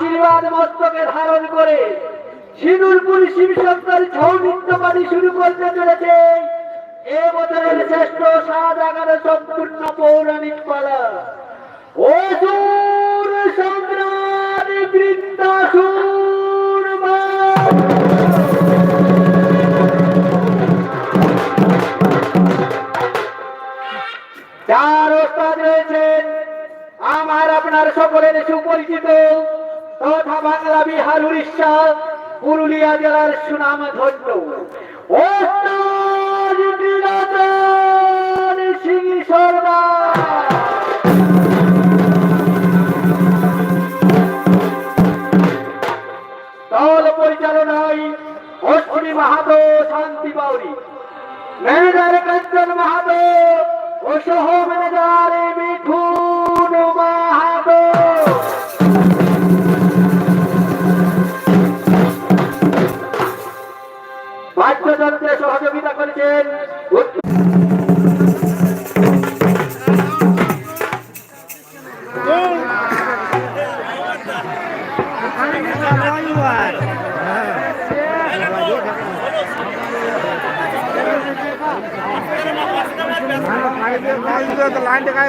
আশীর্বাদ মস্তকে ধারণ করে সিঁদুরপুর শিব শঙ্কর ছৌ নৃত্য পানি শুরু করতে চলেছে। এ বছরের শ্রেষ্ঠ সাত এগারো সম্পূর্ণ পৌরাণিক পালা অসুর সংগ্রাম বৃন্দাসুর চার ওস্তাদ রয়েছেন, আমার আপনার সকলের সুপরিচিত তথা বাংলা বিহার উড়িষ্যা, পুরুলিয়া জেলার সুনাম ধন্য। বিনোদন সিং সর্দার। দল পরিচালনায় অশ্বিনী মাহাতো শান্তি বাউরি। ম্যানেজার কাঞ্চন মাহাতো ও সহ ম্যানেজার মিঠুন সহযোগিতা করেছেন লাইনটা काय